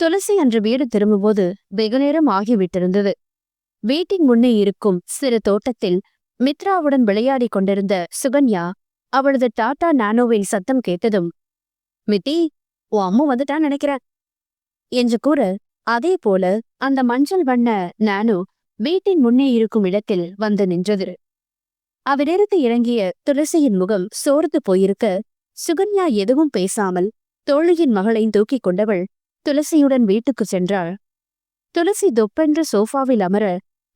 துளசி அன்று வீடு திரும்பும்போது வெகுநேரம் ஆகிவிட்டிருந்தது. வீட்டின் முன்னே இருக்கும் சிறு தோட்டத்தில் மித்ராவுடன் விளையாடிக் கொண்டிருந்த சுகன்யா அவளது டாடா நானோவின் சத்தம் கேட்டதும் மித்தி உன் அம்மா வந்துட்டான் நினைக்கிறேன் என்று கூற அதே போல அந்த மஞ்சள் வண்ண நானோ வீட்டின் முன்னே இருக்கும் இடத்தில் வந்து நின்றது. அவரிடத்து இறங்கிய துளசியின் முகம் சோர்ந்து போயிருக்க சுகன்யா எதுவும் பேசாமல் தோழியின் மகளை தூக்கிக் கொண்டவள் துளசியுடன் வீட்டுக்கு சென்றாள். துளசி தொப்பென்று சோஃபாவில் அமர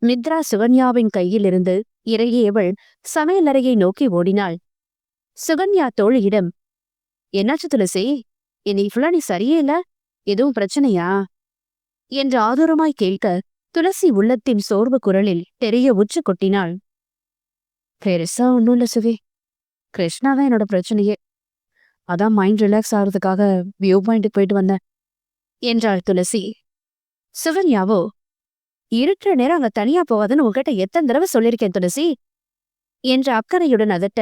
மித்ரா சுகன்யாவின் கையிலிருந்து இறங்கியவள் சமையலறையை நோக்கி ஓடினாள். சுகன்யா தோழியிடம் என்னாச்சு துளசி? இனி ஃபுல்லா நீ சரியே இல்ல? எதுவும் பிரச்சனையா? என்று ஆதூரமாய் கேட்க துளசி உள்ளத்தின் சோர்வு குரலில் தெரிய உச்சு கொட்டினாள். பெருசா ஒன்றும் இல்ல சுவி கிருஷ்ணா தான் என்னோட பிரச்சனையே. அதான் மைண்ட் ரிலாக்ஸ் ஆகிறதுக்காக வியூ பாயிண்ட்டுக்கு போயிட்டு வந்தேன். என்றாள் துளசி. சுகன்யாவோ இருக்கிற நேரம் அங்க தனியா போகாதுன்னு உங்ககிட்ட எத்தனை தடவை சொல்லியிருக்கேன் துளசி? என்ற அக்கறையுடன் அதட்ட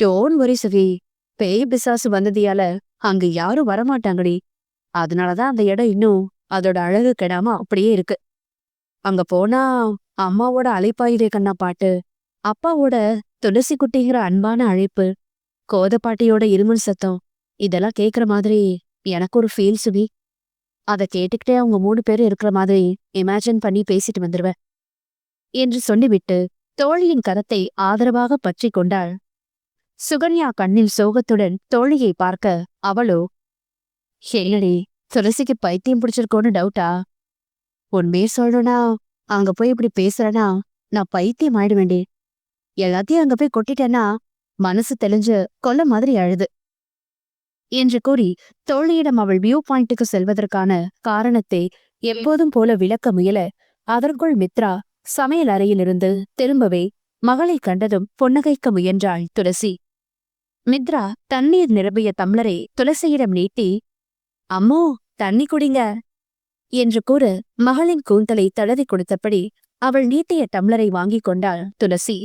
டோன் ஒரி சுவி பேய் பிசாசு வந்ததியால அங்க யாரும் வரமாட்டாங்கடி. அதனாலதான் அந்த இடம் இன்னும் அதோட அழகு கெடாம அப்படியே இருக்கு. அங்க போனா அம்மாவோட அலைப்பாயுதே கண்ணா பாட்டு அப்பாவோட துளசி குட்டிங்கிற அன்பான அழைப்பு கோத பாட்டியோட இருமல் சத்தம் இதெல்லாம் கேக்குற மாதிரி எனக்கு ஒரு ஃபீல் சுபி. அத கேட்டுக்கிட்டே அவங்க மூணு பேரும் இருக்கிற மாதிரி இமேஜின் பண்ணி பேசிட்டு வந்துடுவேன் என்று சொல்லிவிட்டு தோழியின் கரத்தை ஆதரவாக பற்றி கொண்டாள். சுகன்யா கண்ணில் சோகத்துடன் தோழியை பார்க்க அவளோ என்னடி துளசிக்கு பைத்தியம் பிடிச்சிருக்கோன்னு டவுட்டா? உண்மையே சொல்லணும்னா அங்க போய் இப்படி பேசுறேன்னா நான் பைத்தியம் ஆயிடுவேண்டி எல்லாத்தையும் அங்க போய் கொட்டிட்டேன்னா மனசு தெளிஞ்சு கொல்ல மாதிரி அழுது. என்று கூறி தோழியிடம் அவள் வியூ பாயிண்ட்டுக்கு செல்வதற்கான காரணத்தை எப்போதும் போல விளக்க முயல அதற்குள் மித்ரா சமையல் அறையிலிருந்து திரும்பவே மகளை கண்டதும் பொன்னகைக்க முயன்றாள் துளசி. மித்ரா தண்ணீர் நிரம்பிய தம்ளரை துளசியிடம் நீட்டி அம்மோ தண்ணி குடிங்க என்று கூற மகளின் கூந்தலை தடவி கொடுத்தபடி அவள் நீட்டிய டம்ளரை வாங்கிக் கொண்டாள் துளசி.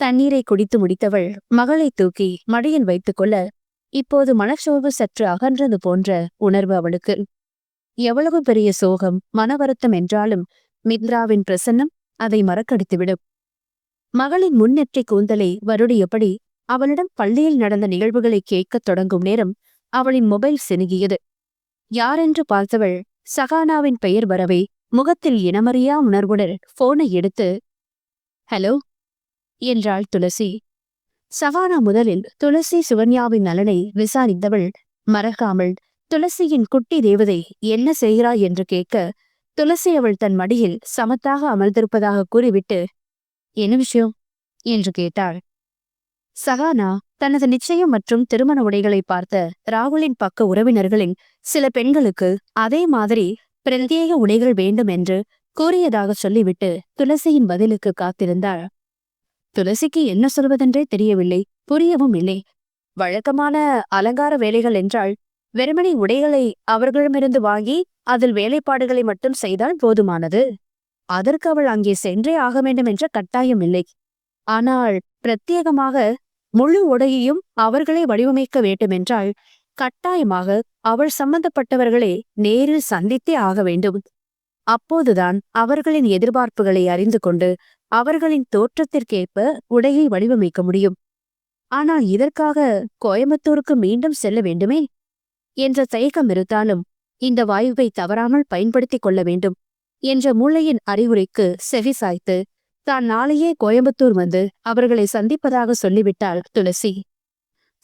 தண்ணீரை குடித்து முடித்தவள் மகளை தூக்கி மடியில் வைத்துக்கொள்ள இப்போது மனச்சோர்வு சற்று அகன்றது போன்ற உணர்வு அவளுக்கு. எவ்வளவு பெரிய சோகம் மன வருத்தம் என்றாலும் மித்ராவின் பிரசன்னம் அதை மறக்கடித்துவிடும். மகளின் முன்னெற்றி கூந்தலை வருடியபடி அவளிடம் பள்ளியில் நடந்த நிகழ்வுகளை கேட்கத் தொடங்கும் நேரம் அவளின் மொபைல் செனுகியது. யாரென்று பார்த்தவள் சகானாவின் பெயர் வரவே முகத்தில் இனமறியா உணர்வுடன் போனை எடுத்து ஹலோ? என்றாள் துளசி. சவானா முதலில் துளசி சுகன்யாவின் நலனை விசாரித்தவள். மறக்காமல் துளசியின் குட்டி தேவதை என்ன செய்கிறாய் என்று கேட்க துளசி அவள் தன் மடியில் சமத்தாக அமர்ந்திருப்பதாக கூறிவிட்டு என்ன விஷயம்? என்று கேட்டாள். சகானா தனது நிச்சயம் மற்றும் திருமண உடைகளை பார்த்த ராகுலின் பக்க உறவினர்களின் சில பெண்களுக்கு அதே மாதிரி பிரத்யேக உடைகள் வேண்டும் என்று கூறியதாக சொல்லிவிட்டு துளசியின் பதிலுக்கு காத்திருந்தாள். துளசிக்கு என்ன சொல்வதென்றே தெரியவில்லை புரியவும் இல்லை. வழக்கமான அலங்கார வேலைகள் என்றால் வெறுமனை உடைகளை அவர்களிடமிருந்து வாங்கி அதில் வேலைப்பாடுகளை மட்டும் செய்தால் போதுமானது. அதற்கு அவள் அங்கே சென்றே ஆக வேண்டும் என்ற கட்டாயம் இல்லை. ஆனால் பிரத்யேகமாக முழு உடையையும் அவர்களே வடிவமைக்க வேண்டுமென்றால் கட்டாயமாக அவள் சம்பந்தப்பட்டவர்களை நேரில் சந்தித்தே ஆக வேண்டும். அப்போதுதான் அவர்களின் எதிர்பார்ப்புகளை அறிந்து கொண்டு அவர்களின் தோற்றத்திற்கேற்ப உடையை வடிவமைக்க முடியும். ஆனால் இதற்காக கோயம்புத்தூருக்கு மீண்டும் செல்ல வேண்டுமே? என்ற தயக்கம் இருந்தாலும் இந்த வாயுவை தவறாமல் பயன்படுத்திக் கொள்ள வேண்டும் என்ற மூளையின் அறிவுரைக்கு செவி சாய்த்து தான் நாளையே கோயம்புத்தூர் வந்து அவர்களை சந்திப்பதாக சொல்லிவிட்டாள் துளசி.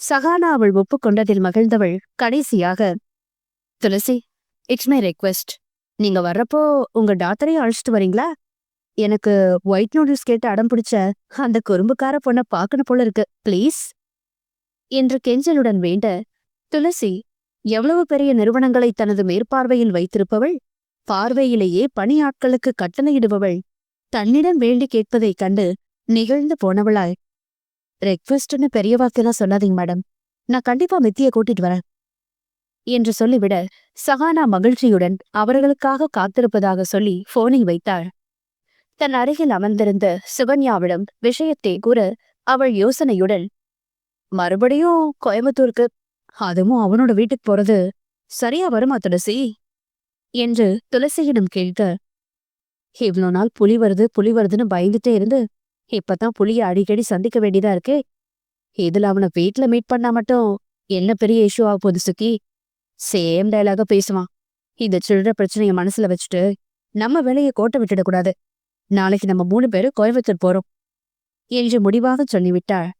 சகானா அவள் ஒப்புக்கொண்டதில் மகிழ்ந்தவள் கடைசியாக துளசி இட்ஸ் மை ரெக்வெஸ்ட் நீங்க வர்றப்போ உங்க டாக்டரையும் அழைச்சிட்டு வரீங்களா? எனக்கு ஒயிட் நூடுல்ஸ் கேட்டு அடம் பிடிச்ச அந்த குறும்புக்கார பொண்ண பார்க்கணும் போல இருக்கு. ப்ளீஸ் என்று கெஞ்சலுடன் வேண்ட துளசி எவ்வளவு பெரிய நிறுவனங்களை தனது மேற்பார்வையில் வைத்திருப்பவள் பார்வையிலேயே பணியாட்களுக்கு கட்டளையிடுபவள் தன்னிடம் வேண்டி கேட்பதைக் கண்டு நிகழ்ந்து போனவளாய். ரெக்வெஸ்ட்னு பெரிய வாக்கெல்லாம் சொல்லாதீங்க மேடம் நான் கண்டிப்பா மித்திய கூட்டிட்டு வரேன். என்று சொல்லிவிட சகானா மகிழ்ச்சியுடன் அவர்களுக்காக காத்திருப்பதாக சொல்லி போனை வைத்தாள். தன் அருகில் அமர்ந்திருந்த சுகன்யாவிடம் விஷயத்தை கூற அவள் யோசனையுடன் மறுபடியும் கோயம்புத்தூருக்கு? அதுவும் அவனோட வீட்டுக்கு போறது சரியா வருமா துளசி? என்று துளசியிடம் கேட்க இவ்வளோ நாள் புலி வருது புலி வருதுன்னு பயந்துட்டே இருந்து இப்பதான் புலிய அடிக்கடி சந்திக்க வேண்டியதா இருக்கே? இதுல அவனை வீட்ல மீட் பண்ணா மட்டும் என்ன பெரிய இஷ்யூ ஆக போகுது சுக்கி? சேம் டயலாக பேசுவான். இந்த சில்லற பிரச்சனைய மனசுல வச்சுட்டு நம்ம வேலையை கோட்டை விட்டுடக்கூடாது நாளைக்கு நம்ம மூணு பேரும் கோயம்புத்தூர் போறோம் என்று முடிவாக சொல்லிவிட்டாள்.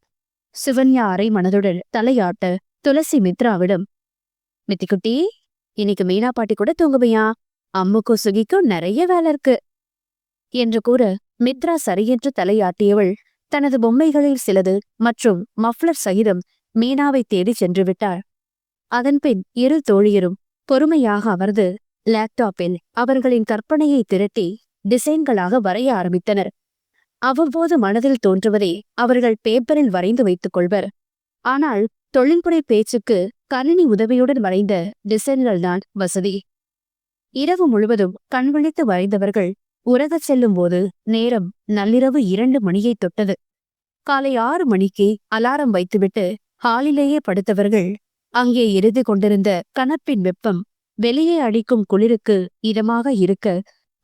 சிவன்யா அரை மனதுடன் தலையாட்ட துளசி மித்ராவிடம் மித்திக்குட்டி இன்னைக்கு மீனா பாட்டி கூட தூங்குவியா? அம்முக்கும் சுகிக்கும் நிறைய வேலை இருக்கு என்று கூற மித்ரா சரியென்று தலையாட்டியவள் தனது பொம்மைகளில் சிலது மற்றும் மஃப்ளர் சகிதம் மீனாவை தேடிச் சென்று விட்டாள் அதன்பின் இரு தோழியரும் பொறுமையாக அமர்ந்து லேப்டாப்பில் அவர்களின் கற்பனையை திரட்டி டிசைன்களாக வரைய ஆரம்பித்தனர். அவ்வப்போது மனதில் தோன்றுவதை அவர்கள் பேப்பரில் வரைந்து வைத்துக் கொள்வர். ஆனால் தொழில்முறை பேச்சுக்கு கணினி உதவியுடன் வரைந்த டிசைன்கள் தான் வசதி. இரவு முழுவதும் கண்விழித்து வரைந்தவர்கள் உறகச் செல்லும் போது நேரம் நள்ளிரவு இரண்டு மணியை தொட்டது. காலை ஆறு மணிக்கு அலாரம் வைத்துவிட்டு ஹாலிலேயே படுத்தவர்கள் அங்கே எரிந்து கொண்டிருந்த கணப்பின் வெப்பம் வெளியே அடிக்கும் குளிருக்கு இதமாக இருக்க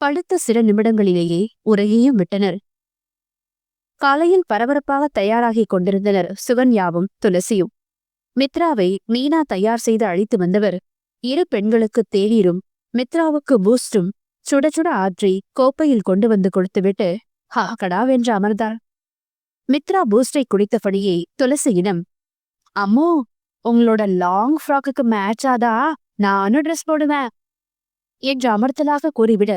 படுத்த சில நிமிடங்களிலேயே உரையையும் விட்டனர். காலையில் பரபரப்பாக தயாராகிக் கொண்டிருந்தனர் சுகன்யாவும் துளசியும். மித்ராவை மீனா தயார் செய்து அழைத்து வந்தவர். இரு பெண்களுக்கு தேநீரும் மித்ராவுக்கு பூஸ்டும் சுட சுட ஆற்றி கோப்பையில் கொண்டு வந்து கொடுத்துவிட்டு ஹா கடாவென்று அமர்ந்தார் மித்ரா பூஸ்டை குடித்தபடியே துளசியிடம் அம்மோ உங்களோட லாங் ஃப்ராக்குக்கு மேட்ச் ஆதா? நானும் ட்ரெஸ் போடுவேன். என்று அமர்த்தலாக கூறிவிட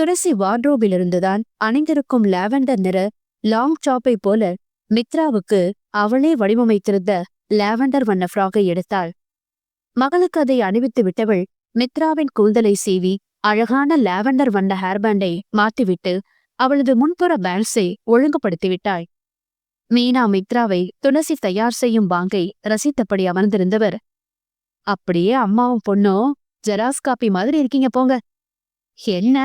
துளசி வார்ட்ரோபிலிருந்துதான் அணிந்திருக்கும் லாவெண்டர் நிற லாங் டாப்பை போல மித்ராவுக்கு அவளே வடிவமைத்திருந்த லாவெண்டர் வண்ண ஃப்ராகை எடுத்தாள். மகளுக்கு அதை அணிவித்து விட்டவள் மித்ராவின் கூந்தலை சீவி அழகான லாவெண்டர் வண்ண ஹேர்பேண்டை மாற்றிவிட்டு அவளது முன்புற பேண்ட்ஸை ஒழுங்குபடுத்திவிட்டாள். மீனா மித்ராவை துளசி தயார் செய்யும் பாங்கை ரசித்தபடி அமர்ந்திருந்தவர் அப்படியே அம்மாவும் பொண்ணும் ஜெராஸ் காப்பி மாதிரி இருக்கீங்க போங்க. என்ன?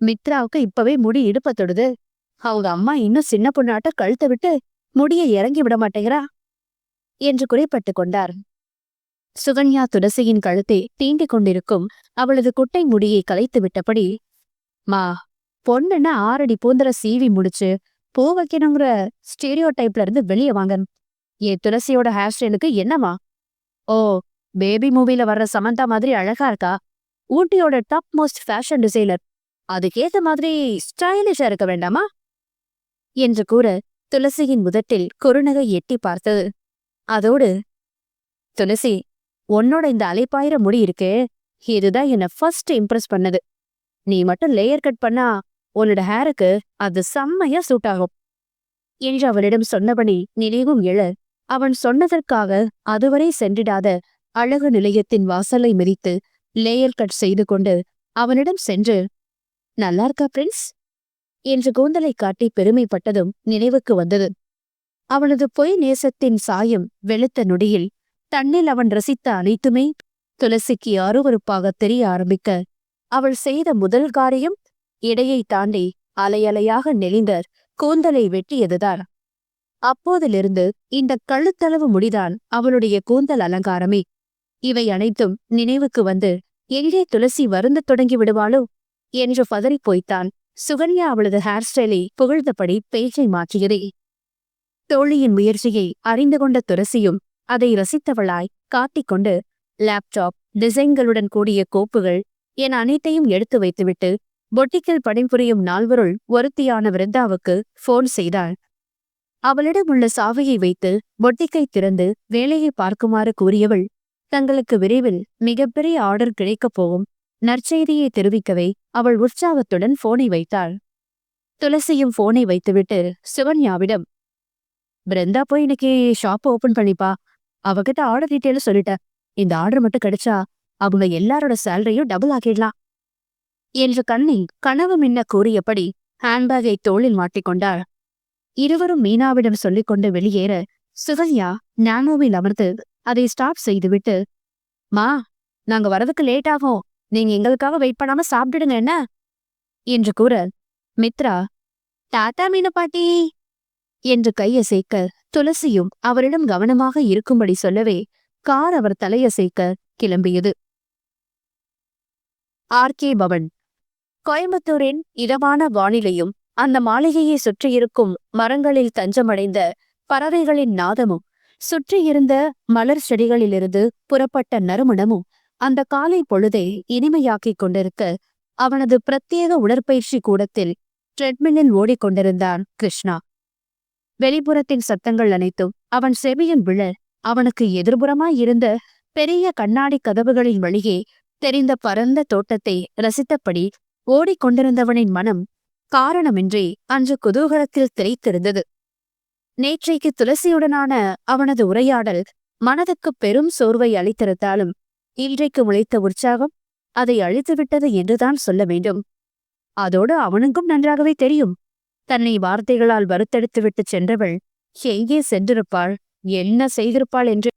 மித்ராவுக்கு இப்பவே முடி இடுப்ப தொடுது. அவங்க அம்மா இன்னும் சின்ன பொண்ணாட்ட கழுத்தை விட்டு முடிய இறங்கி விட மாட்டேங்கிறா? என்று குறிப்பிட்டு கொண்டார். சுகன்யா துளசியின் கழுத்தை தீண்டிக் கொண்டிருக்கும் அவளது குட்டை முடியை கலைத்து விட்டபடி மா பொண்ணுன்னா ஆறடி பூந்தர சீவி முடிச்சு பூ வைக்கணுங்கிற ஸ்டீரியோ டைப்ல இருந்து வெளியே வாங்க. என் துளசியோட ஹேர் ஸ்டைலுக்கு என்னமா ஓ பேபி மூவில வர்ற சமந்தா மாதிரி அழகா இருக்கா? ஊட்டியோட டாப் மோஸ்ட் ஃபேஷன் டிசைனர். அதுக்கேத்த மாதிரி ஸ்டைலிஷா இருக்க வேண்டாமா? என்று கூற துளசியின் முதட்டில் குறுநகை எட்டி பார்த்தது அதோடு துளசி உன்னோட இந்த அலைப்பாயிர முடி இருக்கு இதுதான் என்ன ஃபர்ஸ்ட் இம்ப்ரெஸ் பண்ணது. நீ மட்டும் லேயர் கட் பண்ணா உன்னோட ஹேருக்கு அது செம்மையா சூட் ஆகும். என்று அவளிடம் சொன்னபடி நினைவும் எழ அவன் சொன்னதற்காக அதுவரை சென்றிடாத அழகு நிலையத்தின் வாசலை மிதித்து லேயர் கட் செய்து கொண்டு அவனிடம் சென்று நல்லா இருக்கா பிரின்ஸ்? என்று கூந்தலை காட்டி பெருமைப்பட்டதும் நினைவுக்கு வந்தது. அவனது பொய் நேசத்தின் சாயம் வெளுத்த நொடியில் தன்னில் அவன் ரசித்த அனைத்துமே துளசிக்கு அருவறுப்பாக தெரிய ஆரம்பிக்க அவள் செய்த முதல் காரியம் இடையை தாண்டி அலையலையாக நெளிந்த கூந்தலை வெட்டியதுதான். அப்போதிலிருந்து இந்த கழுத்தளவு முடிதான் அவளுடைய கூந்தல் அலங்காரமே. இவை அனைத்தும் நினைவுக்கு வந்து எங்கே துளசி வருந்தத் தொடங்கி விடுவாளோ? என்று பதறிப் போய்த்தான். சுகன்யா அவளது ஹேர் ஸ்டைலை புகழ்ந்தபடி பேச்சை மாற்றியதே. தோழியின் முயற்சியை அறிந்து கொண்ட துரசியும் அதை ரசித்தவளாய் காட்டிக்கொண்டு லேப்டாப் டிசைன்களுடன் கூடிய கோப்புகள் என அனைத்தையும் எடுத்து வைத்துவிட்டு பொட்டிக்கில் பணிபுரியும் நால்வருள் ஒருத்தியான விருந்தாவுக்கு போன் செய்தாள். அவளிடம் உள்ள சாவியை வைத்து பொட்டிக்கை திறந்து வேலையை பார்க்குமாறு கூறியவள் தங்களுக்கு விரைவில் மிகப்பெரிய ஆர்டர் கிடைக்கப் போகும். நற்செய்தியை தெரிவிக்கவே அவள் உற்சாகத்துடன் போனை வைத்தாள். துளசியும் போனை வைத்துவிட்டு சுகன்யாவிடம் பிருந்தா போய் இன்னைக்கு ஷாப் ஓபன் பண்ணிப்பா. அவகிட்ட ஆர்டர் டீட்டெயிலும் சொல்லிட்ட. இந்த ஆர்டர் மட்டும் கிடைச்சா அவங்க எல்லாரோட சேலரியும் டபுள் ஆக்கிடலாம். என்று கண்ணி கனவு மின்ன கூறியபடி ஹேண்ட்பேக்கை தோளில் மாட்டிக்கொண்டாள். இருவரும் மீனாவிடம் சொல்லிக்கொண்டு வெளியேற சுகன்யா நானோவில் அமர்ந்து அதை ஸ்டாப் செய்துவிட்டு மா நாங்க வரதுக்கு லேட் ஆகும். நீங்க எங்களுக்காக வெயிட் பண்ணாம சாப்பிட்டுடுங்க என்ன? என்று கூற மித்ரா டாட்டா மீன பாட்டி! என்று கையசைக்க துளசியும் அவரிடம் கவனமாக இருக்கும்படி சொல்லவே கார் அவர் தலையசைக்க கிளம்பியது. ஆர்கே பவன். கோயம்புத்தூரின் இதமான வானிலையும் அந்த மாளிகையை சுற்றியிருக்கும் மரங்களில் தஞ்சமடைந்த பறவைகளின் நாதமும் சுற்றியிருந்த மலர் செடிகளிலிருந்து புறப்பட்ட நறுமணமும் அந்த காலை பொழுதை இனிமையாக்கிக் கொண்டிருக்க அவனது பிரத்யேக உடற்பயிற்சி கூடத்தில் ட்ரெட்மில்லில் ஓடிக்கொண்டிருந்தான் கிருஷ்ணா. வெளிப்புறத்தின் சத்தங்கள் அனைத்தும் அவன் செவியின் விழ அவனுக்கு எதிர்புறமாய் இருந்த பெரிய கண்ணாடி கதவுகளின் வழியே தெரிந்த பரந்த தோட்டத்தை ரசித்தபடி ஓடிக்கொண்டிருந்தவனின் மனம் காரணமின்றி அன்று குதூகலத்தில் திரைத்திருந்தது. நேற்றைக்கு துளசியுடனான அவனது உரையாடல் மனதுக்கு பெரும் சோர்வை அளித்திருந்தாலும் இன்றைக்கு முளைத்த உற்சாகம் அதை அழித்துவிட்டது என்றுதான் சொல்ல வேண்டும். அதோடு அவனுக்கும் நன்றாகவே தெரியும். தன்னை வார்த்தைகளால் வருத்தெடுத்துவிட்டு சென்றவள் எங்கே சென்றிருப்பாள் என்ன செய்திருப்பாள் என்று.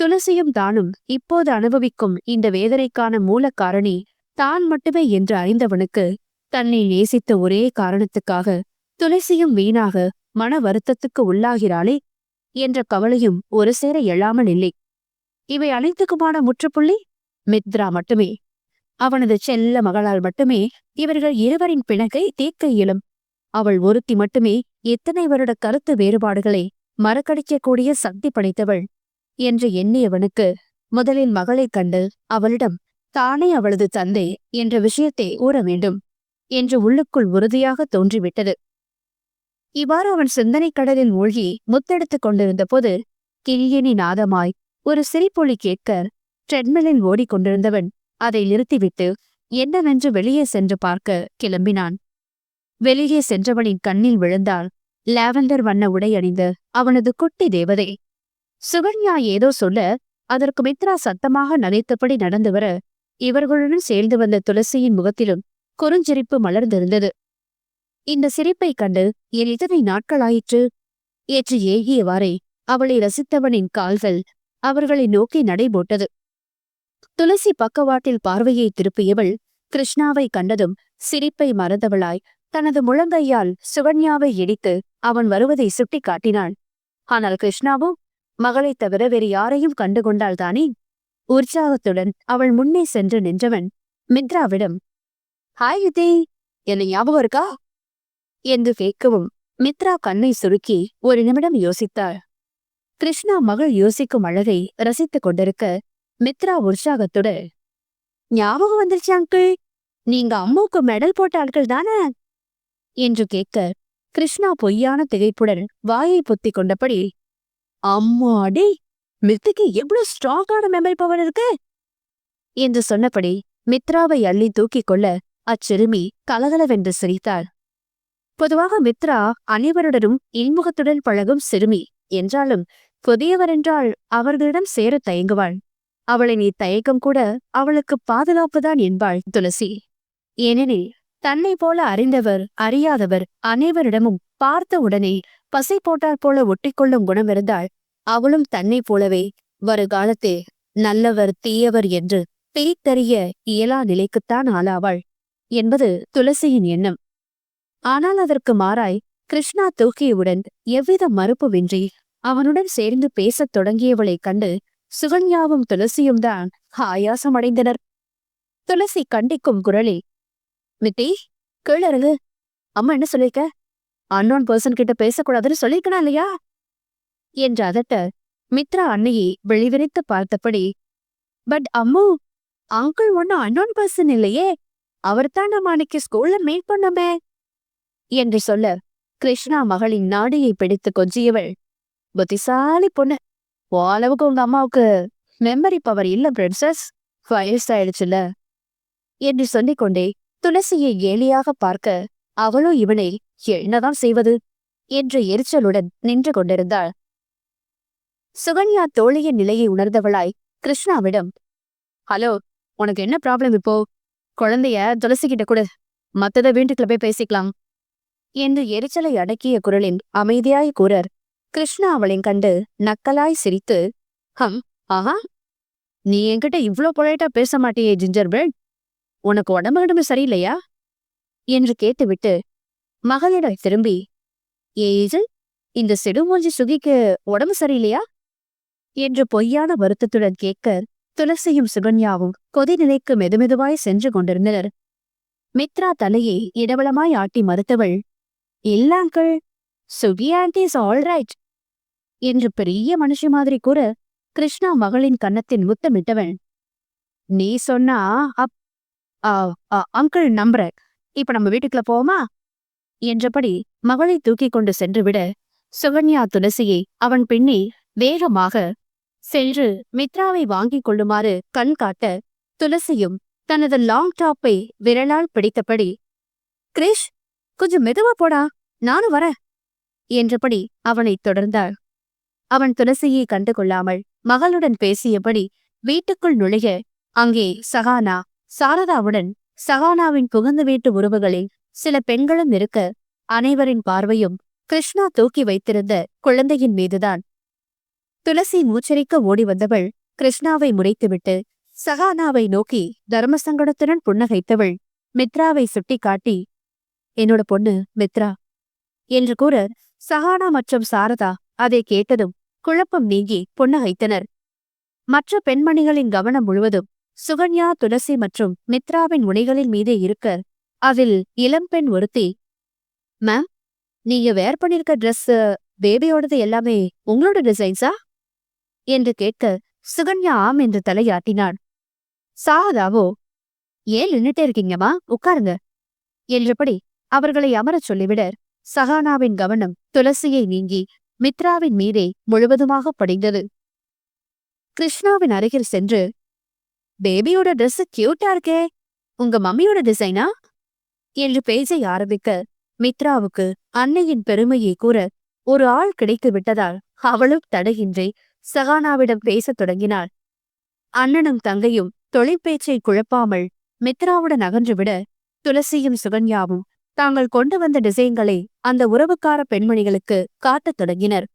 துளசியும் தானும் இப்போது அனுபவிக்கும் இந்த வேதனைக்கான மூல காரணி தான் மட்டுமே என்று அறிந்தவனுக்கு தன்னை நேசித்த ஒரே காரணத்துக்காக துளசியும் வீணாக மன வருத்தத்துக்கு உள்ளாகிறாளே என்ற கவலையும் ஒரு சேர எழாமல் இல்லை. இவை அனைத்துக்குமான முற்றுப்புள்ளி மித்ரா மட்டுமே. அவனது செல்ல மகளால் மட்டுமே இவர்கள் இருவரின் பிணக்கை தீர்க்க இயலும். அவள் ஒருத்தி மட்டுமே எத்தனை வருட கருத்து வேறுபாடுகளை மறக்கடிக்கக்கூடிய சக்தி படைத்தவள் என்று எண்ணியவனுக்கு முதலில் மகளைக் கண்டு அவளிடம் தானே அவளது தந்தை என்ற விஷயத்தை ஊற வேண்டும் என்று உள்ளுக்குள் உறுதியாக தோன்றிவிட்டது. இவ்வாறு அவன் சிந்தனைக் கடலில் மூழ்கி முத்தெடுத்துக் கொண்டிருந்த போது கிளியனி நாதமாய் ஒரு சிரிப்பொலி கேட்க ட்ரெட்மில்லில் ஓடிக்கொண்டிருந்தவன் அதை நிறுத்திவிட்டு என்னவென்று வெளியே சென்று பார்க்க கிளம்பினான். வெளியே சென்றவனின் கண்ணில் விழுந்தால் லாவெண்டர் வண்ண உடை அணிந்த அவனது குட்டி தேவதை. சுகன்யா ஏதோ சொல்ல அதற்கு மித்ரா சத்தமாக நகைத்தபடி நடந்து வர இவர்களுடன் சேர்ந்து வந்த துளசியின் முகத்திலும் குறுஞ்சிரிப்பு மலர்ந்திருந்தது. இந்த சிரிப்பைக் கண்டு என் இத்தனை நாட்களாயிற்று. ஏற்று ஏகியவாறே அவளை ரசித்தவனின் கால்கள் அவர்களை நோக்கி நடைபோட்டது. துளசி பக்கவாட்டில் பார்வையை திருப்பியவள் கிருஷ்ணாவை கண்டதும் சிரிப்பை மறந்தவளாய் தனது முழங்கையால் சுகன்யாவை இடித்து அவன் வருவதை சுட்டிக் காட்டினாள் ஆனால் கிருஷ்ணாவோ மகளைத் தவிர வேறு யாரையும் கண்டுகொண்டால்தானே? உற்சாகத்துடன் அவள் முன்னே சென்று நின்றவன் மித்ராவிடம் ஹாய் யுதி என்ன ஞாபகம் இருக்கா? என்று கேட்கவும் மித்ரா கண்ணை சுருக்கி ஒரு நிமிடம் யோசித்தாள். கிருஷ்ணா மகள் யோசிக்கும் அழகை ரசித்துக் கொண்டிருக்க மித்ரா உற்சாகத்துடன் ஞாபகம் வந்துருச்சு அங்கிள். நீங்க அம்மாவுக்கு மெடல் போட்ட ஆட்கள் தானே? என்று கேட்க கிருஷ்ணா பொய்யான திகைப்புடன் வாயை பொத்திக் கொண்டபடி அம்மாடி மித்துக்கு எவ்வளவு ஸ்ட்ராங்கான மெமரி பவர் இருக்கு? என்று சொன்னபடி மித்ராவை அள்ளி தூக்கிக் கொள்ள அச்சிறுமி கலகலவென்று சிரித்தாள். பொதுவாக மித்ரா அனைவருடனும் இன்முகத்துடன் பழகும் சிறுமி என்றாலும் புதியவரென்றால் அவர்களிடம் சேர தயங்குவாள். அவளை நீ தயக்கம் கூட அவளுக்கு பாதுகாப்புதான் என்பாள் துளசி. ஏனெனில் தன்னை போல அறிந்தவர் அறியாதவர் அனைவரிடமும் பார்த்த உடனே பசை போட்டாற் போல ஒட்டிக்கொள்ளும் குணம் இருந்தால் அவளும் தன்னைப் போலவே வருகாலத்தே நல்லவர் தீயவர் என்று பிரித்தறிய இயலா நிலைக்குத்தான் ஆளாவாள் என்பது துளசியின் எண்ணம். ஆனால் அதற்கு மாறாய் கிருஷ்ணா தூக்கியவுடன் எவ்வித மறுப்புவின்றி அவனுடன் சேர்ந்து பேசத் தொடங்கியவளைக் கண்டு சுகன்யாவும் துளசியும் தான் ஆயாசமடைந்தனர். துளசி கண்டிக்கும் குரலில் மிட்டி கீழறகு அம்மா என்ன சொல்லிருக்க? அன்னோன் பர்சன் கிட்ட பேசக்கூடாதுன்னு சொல்லிருக்கனா இல்லையா? என்று அதட்ட மித்ரா அன்னையை வெளிவிரித்து பார்த்தபடி பட் அம்மு அங்கிள் ஒன்னும் அன்னோன் பர்சன் இல்லையே. அவர்தான் நம்ம அன்னைக்கு ஸ்கூல்ல மீட் பண்ணோமே. என்று சொல்ல கிருஷ்ணா மகளின் நாடியை பிடித்து கொஞ்சியவள் புத்திசாலி பொண்ணு. ஓ அளவுக்கு உங்க அம்மாவுக்கு மெமரி பவர் இல்ல பிரின்சஸ் வயசாயிடுச்சுல என்று சொல்லிக்கொண்டே துளசியை ஏலியாக பார்க்க அவளோ இவனை என்னதான் செய்வது? என்ற எரிச்சலுடன் நின்று கொண்டிருந்தாள். சுகன்யா தோழியின் நிலையை உணர்ந்தவளாய் கிருஷ்ணாவிடம் ஹலோ உனக்கு என்ன ப்ராப்ளம் இப்போ? குழந்தைய துளசி கிட்ட கொடு. மத்தத வீட்டுக்குள்ள போய் பேசிக்கலாம். என்று எரிச்சலை அடக்கிய குரலின் அமைதியாய் கூறர் கிருஷ்ணா அவளையும் கண்டு நக்கலாய் சிரித்து ஹம் ஆஹா! நீ என்கிட்ட இவ்ளோ பொழைட்டா பேச மாட்டியே ஜிஞ்சர் பிரெட்! உனக்கு உடம்பு உடம்பு சரியில்லையா? என்று கேட்டுவிட்டு மகளிடம் திரும்பி ஏஜல் இந்த சிடுமூஞ்சி சுகிக்கு உடம்பு சரியில்லையா? என்று பொய்யான வருத்தத்துடன் கேட்க துளசியும் சுகன்யாவும் கொதிநிலைக்கு மெதுமெதுவாய் சென்று கொண்டிருந்தனர். மித்ரா தலையை இடவளமாய் ஆட்டி மறுத்தவள் இல்லாங்கள் uncle Sugi is all right என்று பெரிய மனுஷி மாதிரி கூற கிருஷ்ணா மகளின் கன்னத்தின் முத்தமிட்டவன் நீ சொன்னா அப் ஆ, அங்கிள் நம்புற. இப்ப நம்ம வீட்டுக்குள்ள போவோமா? என்றபடி மகளை தூக்கிக் கொண்டு சென்றுவிட சுகன்யா துளசியை அவன் பின்னே வேகமாக சென்று மித்ராவை வாங்கிக் கொள்ளுமாறு கண் காட்ட துளசியும் தனது லாங் டாப்பை விரலால் பிடித்தபடி கிரிஷ் கொஞ்சம் மெதுவா போடா. நானும் வரேன். என்றபடி அவனைத் தொடர்ந்தாள். அவன் துளசியை கண்டு கொள்ளாமல் மகளுடன் பேசியபடி வீட்டுக்குள் நுழைய அங்கே சகானா சாரதாவுடன் சகானாவின் புகுந்த வீட்டு உறவுகளில் சில பெண்களும் இருக்க அனைவரின் பார்வையும் கிருஷ்ணா தூக்கி வைத்திருந்த குழந்தையின் மீதுதான். துளசி மூச்சரிக்க ஓடி வந்தவள் கிருஷ்ணாவை முறைத்துவிட்டு சகானாவை நோக்கி தர்மசங்கடத்துடன் புன்னகைத்தவள் மித்ராவை சுட்டிக்காட்டி என்னோட பொண்ணு மித்ரா என்று கூற சஹானா மற்றும் சாரதா அதை கேட்டதும் குழப்பம் நீங்கி புன்னகைத்தனர். மற்ற பெண்மணிகளின் கவனம் முழுவதும் சுகன்யா துளசி மற்றும் மித்ராவின் முனைகளின் மீதே இருக்க அதில் இளம்பெண் ஒருத்தி மேம் நீங்க வேர் பண்ணிருக்க ட்ரெஸ் பேபியோடது எல்லாமே உங்களோட டிசைன்ஸா என்று கேட்க சுகன்யா ஆம் என்று தலையாட்டினாள். சாரதாவோ ஏன் நின்னுட்டே இருக்கீங்கம்மா உட்காருங்க என்றபடி அவர்களை அமரச் சொல்லிவிட சஹானாவின் கவனம் துளசியை நீங்கி மித்ராவின் மீதே முழுவதுமாக படிந்தது. கிருஷ்ணாவின் அருகில் சென்று பேபியோட ட்ரெஸ் கியூட்டா இருக்கே. உங்க மம்மியோட டிசைனா என்று பேச ஆரம்பிக்க மித்ராவுக்கு அன்னையின் பெருமையை கூற ஒரு ஆள் கிடைத்து விட்டதால் அவளும் தடையின்றி சகானாவிடம் பேசத் தொடங்கினாள். அண்ணனும் தங்கையும் தொழிற்பேச்சை குழப்பாமல் மித்ராவுடன் அகன்றுவிட துளசியும் சுகன்யாவும் தாங்கள் கொண்டு வந்த டிசைன்களை அந்த உறவுக்கார பெண்மணிகளுக்கு காட்டத் தொடங்கினர்.